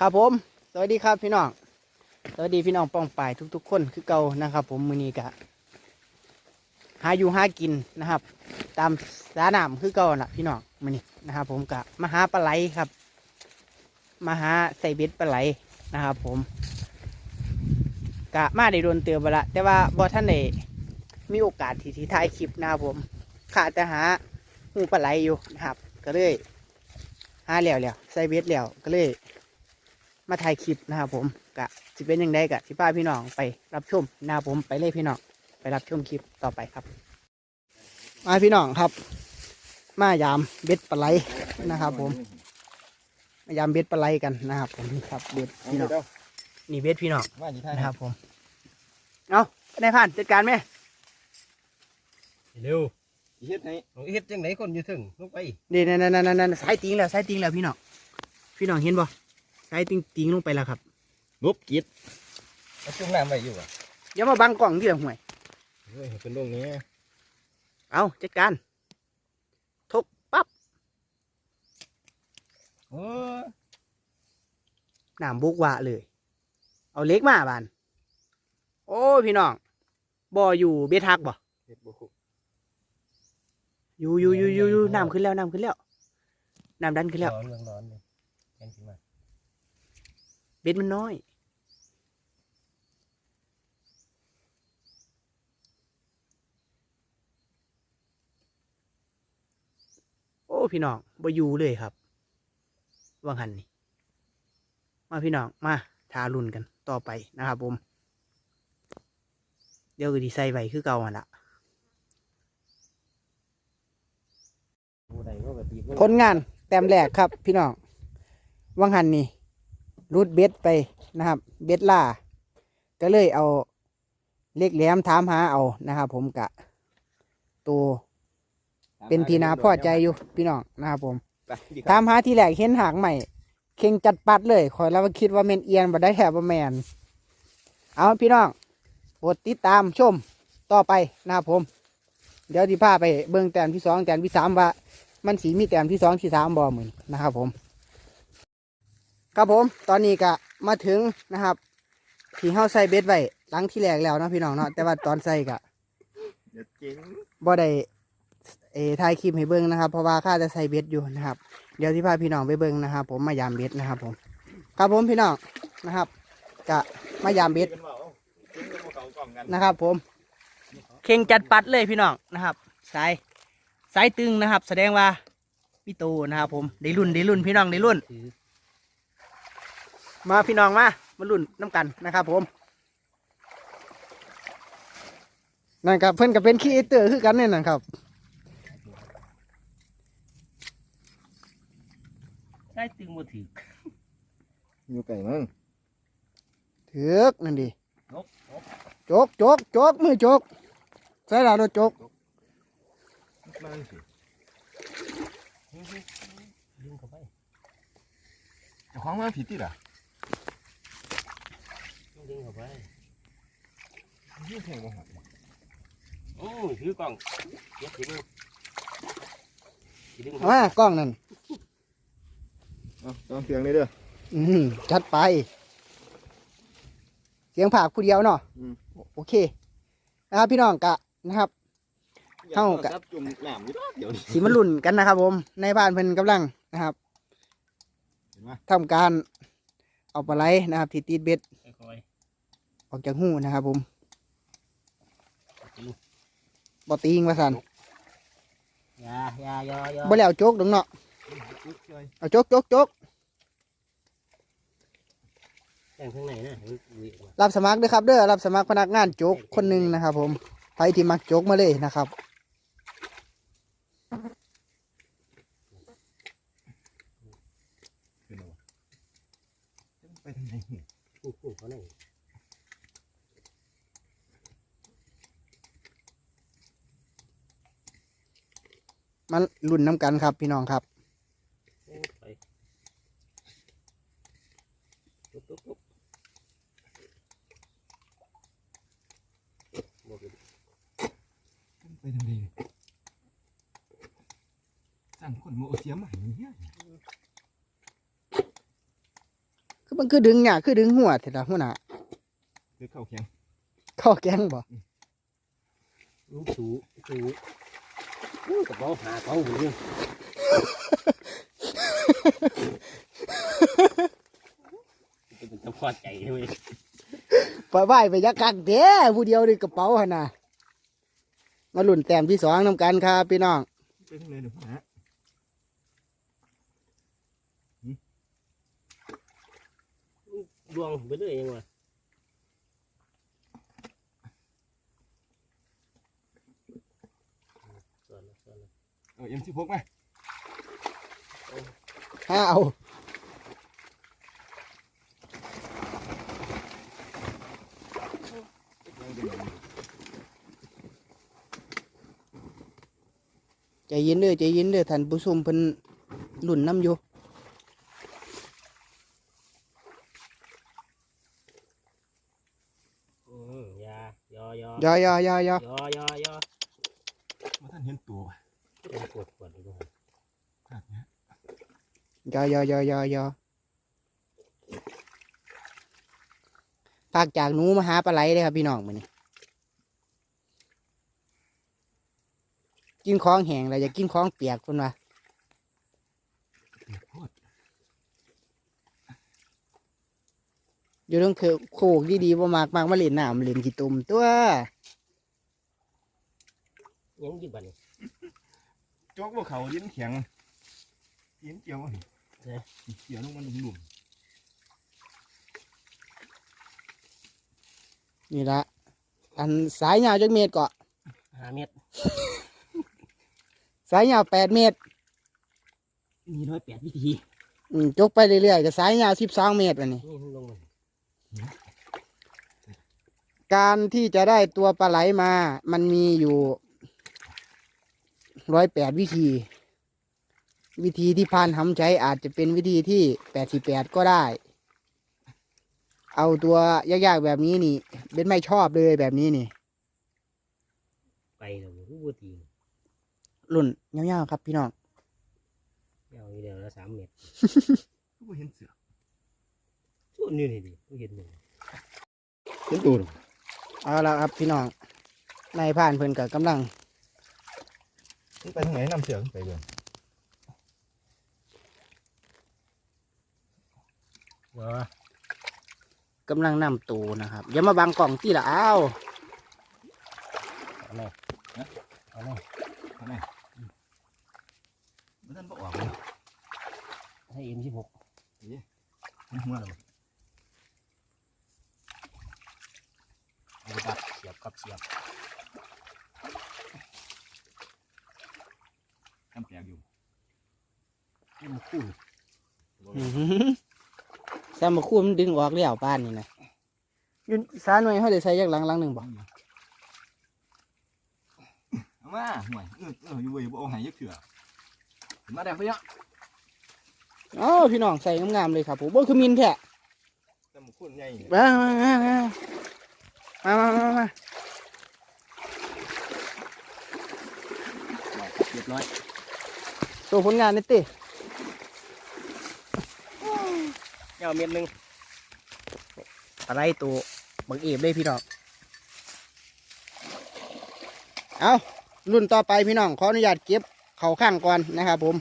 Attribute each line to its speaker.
Speaker 1: ครับผม สวัสดีครับพี่น้อง สวัสดีพี่น้องป้องปายทุกๆ คนคือเก่านะครับ ผมมือนี้กะหาอยู่หากินนะครับ ตามสาน้ำคือเก่าน่ะพี่น้องมือนี้นะครับผมกะมาหาปลาไหลครับ มาหาใส่เบ็ดปลาไหลนะครับ ผม กะมาได้โดนเตือนไปละแต่ว่าบอท่านได้มีโอกาสที่ที่ถ่ายคลิปนะครับผมขาดแต่หาหูปลาไหลอยู่นะครับ ก็เลยหาแล้วแล้วใส่เบ็ดแล้วก็เลย มาถ่ายคลิปนะครับผมกะสิเป็นยังไงกะสิพาพี่น้องไปรับชมนะครับผมไปเลยพี่น้องไปรับชมคลิปต่อไปครับ มาพี่น้องครับ มายามเบ็ดปลาไหลนะครับ ผม มายามเบ็ดปลาไหลกันนะครับ ผมนี่ครับเบ็ดพี่น้องนี่เบ็ดพี่น้อง
Speaker 2: ว่าอยู่ท่า
Speaker 1: นะครับผมเอานายผ่านจัดการไหม
Speaker 3: เร็ว
Speaker 2: เฮ็ดให้
Speaker 3: เอาเฮ็ดจังไหนคนอยู่ถึงลงไป
Speaker 1: นี่นั่นนั่นนั่นสายติงแล้วสายติงแล้วพี่น้องพี่น้องเห็นบ่สายติงติงลงไปแล้วครับ
Speaker 2: งบกิดเอาจุ่มน้ำไว้อยู่อะ
Speaker 1: อย่ามาบังกล่องที่ละห่วย
Speaker 2: เฮ้ยเป็นลงนี้
Speaker 1: เอาจัดการทุบปั๊บ
Speaker 2: โอ้
Speaker 1: น้ำบุกวะเลย เอาเล็กมาบาน โอ้ยพี่น้อง บ่ออยู่เบ็ดฮักบ่
Speaker 2: เฮ็ดบ่คุก
Speaker 1: อยู่อยู่อยู่อยู่อยู่น้ำขึ้นแล้วน้ำขึ้นแล้วน้ำดันขึ้นแล้ว
Speaker 3: ร้อนเรื่องร้อนเลยแอนขึ้นมา
Speaker 1: เบ็ดมันน้อย โอ้พี่น้องบ่อยู่เลยครับว่างหันนี่มาพี่น้องมาทารุนกันต่อไปนะครับผม เดี๋ยวก็ดีใส่ไว้คือเก่าหันละ
Speaker 3: ผู้ใดก็แบบตี
Speaker 1: ผลงานแต้มแรกครับ พี่น้องว่างหันนี่ รูดเบ็ดไปนะครับ เบ็ดล่า ก็เลยเอาเล็กแหลมถามหาเอานะครับ ผมกะตัวเป็นทีนาพอใจอยู่พี่น้องนะครับผม
Speaker 2: ไปดีค
Speaker 1: ถา
Speaker 2: รับ
Speaker 1: มหาที่แรกเห็นหางใหม่เข่งจัดปัดเลยคอยแล้วว่าคิดว่าเมนเอียนบ่ได้แถบว่าแมนเอาพี่น้องโปรดติดตามชมต่อไปนะครับผม เดี๋ยวที่พาไปเบิ่งแต้มที่สองแต้มที่สามว่า มันสีมีแต้มที่สองที่สามบ่เหมือนนะครับผม ครับผมตอนนี้ก็มาถึงนะครับที่เฮาใส่เบ็ดไว้หลังที่แรกแล้วเนาะพี่น้องเนาะแต่ว่าตอนใส่ก็
Speaker 2: เดี๋ยวเจ๋ง
Speaker 1: บ่ได้เออถ่ายคลิปให้เบิ่งนะครับ เพราะว่าข้าจะใส่เบ็ดอยู่นะครับ เดี๋ยวที่พาพี่น้องไปเบิ่งนะครับ ผมมายามเบ็ดนะครับ ผม ครับผมพี่น้องนะครับจะมายามเบ็ด
Speaker 2: เป็นว่าเอ้าเจ๋งเป็นบ่เข้ากล่องกัน
Speaker 1: นะครับ ผม เข่งจัดปัดเลยพี่น้องนะครับสายสายตึงนะครับ แสดงว่าพี่โตนะครับ ผมได้รุ่นได้รุ่นพี่น้องได้รุ่น
Speaker 3: ถือ
Speaker 1: มาพี่น้องมามารุ่นน้ำกันนะครับผมนั่นครับเพิ่นก็เป็นคีเอเตอร์คือกันเนี่ยนะครับ
Speaker 3: ใช้ตึงบ่ถือ
Speaker 2: อยู่ไก่มั้ง
Speaker 1: ถือกนั่นดิ
Speaker 3: นกนก
Speaker 1: โจกโจกโจกมือโจกใส่ดาวโดนโจก
Speaker 2: มาสิ
Speaker 3: ดึงเข้าไป
Speaker 2: เจ้าของมาผิดติล่ะ
Speaker 3: ดึงเข้าไป
Speaker 2: นี่แทงบ่หัก
Speaker 3: โอ้ยถือกล่องเก็บถือมือสิดึง
Speaker 1: เอามากล้องนั่น
Speaker 2: เอาต้องเสียงเลยเด้อ
Speaker 1: อืมจัดไป เสียงผากผู้เดียวเนาะ
Speaker 2: อืม
Speaker 1: โอเคนะครับพี่น้องกะนะครับ เท่ากับ
Speaker 2: จับจุ่มน้ำอยู่ดอกเดี๋ยวนี้
Speaker 1: สีมาลุ่นกันนะครับ ผม ในบ้านเพิ่นกำลังนะครับ
Speaker 2: เห็นไหม
Speaker 1: ทำการเอาปลาไหลนะครับที่ติดเบ็ด
Speaker 3: ค่ อย
Speaker 1: ออกจากหูนะครับผม
Speaker 3: ๆดึง
Speaker 1: บอตีงว่าสัน
Speaker 3: อยาอยาอยาอยา
Speaker 1: บ่แล้วโจกดงเนาะเอาโจกโจกโจก
Speaker 3: แต่งข้างในนะให้มันอุ้ยออกมา
Speaker 1: รับสมัครด้วยครับเด้อรับสมัครพนักงานโจกคนหนึ่งนะครับผมใครที่มักโจกมาเลยนะครับ
Speaker 2: ขึ้นเอาวะไปทางไหนเนี่ย
Speaker 3: อู้หูเขานั่ง
Speaker 1: มาลุ่นน้ำกันครับพี่น้องครับ
Speaker 3: โอ้ไปตุ๊บตุ๊บตุ๊บบอกเลย
Speaker 2: ไปทางไหนเนี่ยสั่งคนมาเอาเสียมมาให้เนี่ย
Speaker 1: ก็คือมันคือดึงเนี่ยคือดึงหัวเถอะละหัวหน้า
Speaker 2: คือเข้าแข็ง
Speaker 1: เข้าแกงบ่
Speaker 3: ลูกสูสูอู้ กระเป๋าหาเขาหูนี่เป็นตะพอใจเลย
Speaker 1: ปล่อยไว้ไปยักกักเด้ผู้เดียวในกระเป๋าหั่นน่ะมาหลุ่นแต้มที่สองนำกันครับพี่น้อง
Speaker 2: ไปทางไหนเดี๋ยวหา
Speaker 3: ดวงไปเรื่อยเองว่ะส่วนละส่วนละ
Speaker 2: เอาเอ็มสิบหกไหม
Speaker 1: ห้าเอาใจเย็นเด้อใจเย็นเด้อท่านผู้ชมเพิ่นหลุ่นน้ำอยู่
Speaker 3: อืมยายอยอย
Speaker 1: อยอยอยอย
Speaker 3: ยอยอยอ
Speaker 2: ว่าท่านเห็นตัว
Speaker 3: เป็นปวดปวดดู
Speaker 2: ขนาดเนี้ย
Speaker 1: ยอยอยอยอยอภาคจากหนูมาหาปลาไหลเลยครับพี่น้องมื้อนี้กินของแห้งแล้วอยากกินของเปียกคนว่า
Speaker 2: เปียกโคตร
Speaker 1: อยู่ต้องคือโคกดีๆบ่มากมากมาเล่นน้ำเล่นขี้ตุ่มตัว
Speaker 3: ยังกี่บัน
Speaker 2: โจ๊กว่าเขาลิ้นแข็งลิ้นเกี่ยววะนี่เกี่ยวลงมันหลุม
Speaker 1: นี่ละอันสายยาวจักเมตรเกาะ
Speaker 3: ห้าเม็ด
Speaker 1: สายยาวแปดเมตร
Speaker 3: มีร้อยแปดวิธี
Speaker 1: อืมจกไปเรื่อยๆก็สายยาวสิบสองเมตรอันนี้
Speaker 3: นี่ลงมัน
Speaker 1: การที่จะได้ตัวปลาไหลมา มันมีอยู่ ร้อยแปดวิธี วิธีที่พานทำใช้อาจจะเป็นวิธีที่แปดสิบแปดก็ได้ เอาตัวยากๆแบบนี้นี่เบนไม่ชอบเลยแบบนี้นี่
Speaker 3: ไปแล้วรู้ว่าตี
Speaker 1: รุ่นยาวๆครับพี่น้อง
Speaker 3: เอาอีเดียวละสามเม็ด
Speaker 2: ก็เห็นเสือ
Speaker 3: ส่วนนี้นี่ดิเห็นหนึ่ง
Speaker 2: เห็นตัว
Speaker 1: เอาละครับพี่น้องนายผ่านเพิ่นกับกำลัง
Speaker 2: ไปทางไหนนำเสือขึ้นไปเลย
Speaker 3: เนาะ
Speaker 1: กำลังนำตูนะครับอย่ามาบังกล่องที่ละอ้าว
Speaker 3: เอาเลยเอาเลย
Speaker 2: ทำไมมันท่านบอกออกเลย
Speaker 3: ให้เอ็มสิบหก
Speaker 2: มันหัวเรา
Speaker 3: เอาไปตัดเสียบกับเสียบ
Speaker 2: ทำแปลกอยู่
Speaker 3: ให้ มันคู่
Speaker 1: อื้อหือแซมมาคู่มันดึงออกแล้วป้านนี่นะอยุนสาหน่วยเขาได้ใส่ยักหลังหลังหนึ่งบ่
Speaker 2: เอามาห่วยเออเอออยู่เว้ยบ่เอาใหายยักเถื่อเห็นมาแดงไปยัง
Speaker 1: อ๋อพี่น้องใส่งามๆเลยครับผมบ่คือมินแท้
Speaker 2: แต่มันคนใหญ่เนี่ย
Speaker 1: มามามามามามา
Speaker 3: เรียบร้อย
Speaker 1: ตัวผลงานนี่ติ
Speaker 3: เอาเม็ดหนึ่ง
Speaker 1: อะไรตัวบังเอฟเลยพี่น้อง เอารุ่นต่อไปพี่น้องขออนุญาตเก็บเข่าข้างก่อนนะครับผม